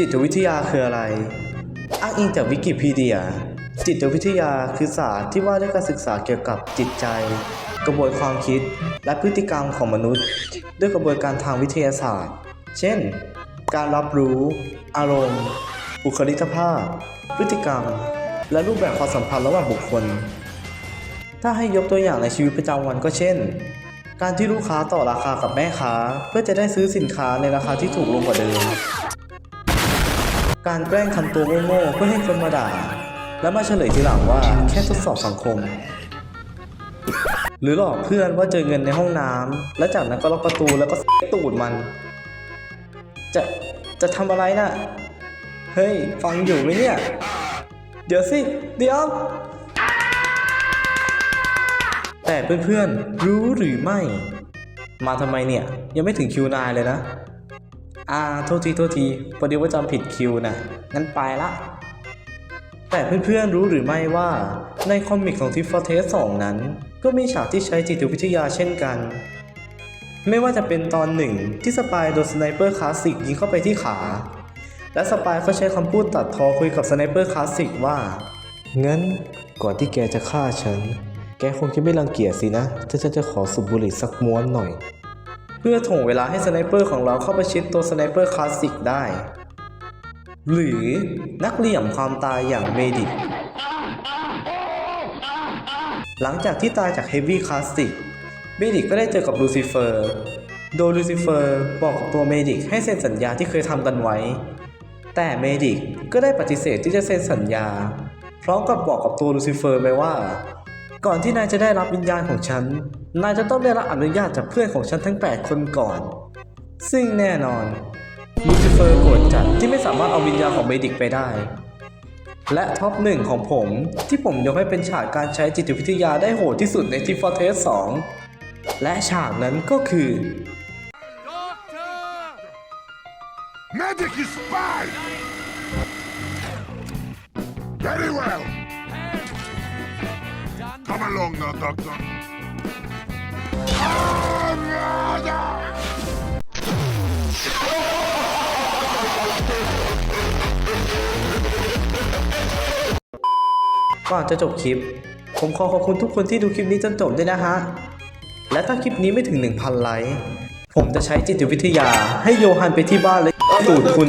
จิตวิทยาคืออะไร อ้างอิงจากวิกิพีเดีย จิตวิทยาคือศาสตร์ที่ว่าด้วยการศึกษาเกี่ยวกับจิตใจ กระบวนความคิด และพฤติกรรมของมนุษย์ ด้วยกระบวนการทางวิทยาศาสตร์ เช่น การรับรู้ อารมณ์ บุคลิกภาพ พฤติกรรม และรูปแบบความสัมพันธ์ระหว่างบุคคล ถ้าให้ยกตัวอย่างในชีวิตประจำวันก็เช่น การที่ลูกค้าต่อราคากับแม่ค้า เพื่อจะได้ซื้อสินค้าในราคาที่ถูกลงกว่าเดิม การแกล้งทำตัวโง่ๆเพื่อให้คนมาด่า แล้วมาเฉลยทีหลังว่าแค่ทดสอบสังคม หรือหลอกเพื่อนว่าเจอเงินในห้องน้ำแล้วจากนั้นก็ล็อกประตูแล้วก็ตูดมัน จะจะทำอะไรน่ะ เฮ้ย ฟังอยู่ไหมเนี่ย เดี๋ยวสิ เดี๋ยว แต่เพื่อนๆ รู้หรือไม่ มาทำไมเนี่ย ยังไม่ถึงคิวนายเลยนะ อ่าโทษทีโทษทีพอดีว่าจำผิดคิวนะงั้นไปละ แต่เพื่อนๆรู้หรือไม่ว่าในคอมิกของทิฟฟอร์เทส2นั้น ก็มีฉากที่ใช้จิตวิทยาเช่นกัน ไม่ว่าจะเป็นตอนหนึ่งที่สปายโดนสไนเปอร์คลาสสิกยิงเข้าไปที่ขา และสปายก็ใช้คำพูดตัดทอคุยกับสไนเปอร์คลาสสิกว่างั้นก่อนที่แกจะฆ่าฉัน แกคงจะไม่รังเกียจสินะถ้าฉันจะขอสูบบุหรี่สักม้วนหน่อย เพื่อถ่วงเวลาให้สไนเปอร์ของเราเข้าไปชิดตัวสไนเปอร์คลาสสิกได้ หรือนักเหลี่ยมความตายอย่างเมดิกหลังจากที่ตายจากเฮฟวี่คลาสสิกเมดิกก็ได้เจอกับลูซิเฟอร์ โดยลูซิเฟอร์บอกกับตัวเมดิกให้เซ็นสัญญาที่เคยทำกันไว้ แต่เมดิกก็ได้ปฏิเสธที่จะเซ็นสัญญา พร้อมกับบอกกับตัวลูซิเฟอร์ไปว่า ก่อนที่นายจะได้รับวิญญาณของฉัน นายจะต้องได้รับอนุญาตจากเพื่อนของฉันทั้ง 8 คนก่อน ซึ่งแน่นอนลูซิเฟอร์โกรธจัดที่ไม่สามารถเอาวิญญาณของเมดิกไปได้ และท็อปหนึ่งของผมที่ผมยกให้เป็นฉากการใช้จิตวิทยาได้โหดที่สุดในทิฟฟอร์เทส2และฉากนั้นก็คือ Medic is spy! Very well. Come along now, Doctor. ก่อนจะจบคลิป ผมขอขอบคุณทุกคนที่ดูคลิปนี้จนจบด้วยนะฮะ และถ้าคลิปนี้ไม่ถึง 1,000 ไลค์ ผมจะใช้จิตวิทยาให้โยฮันไปที่บ้านเลยตูดคุณ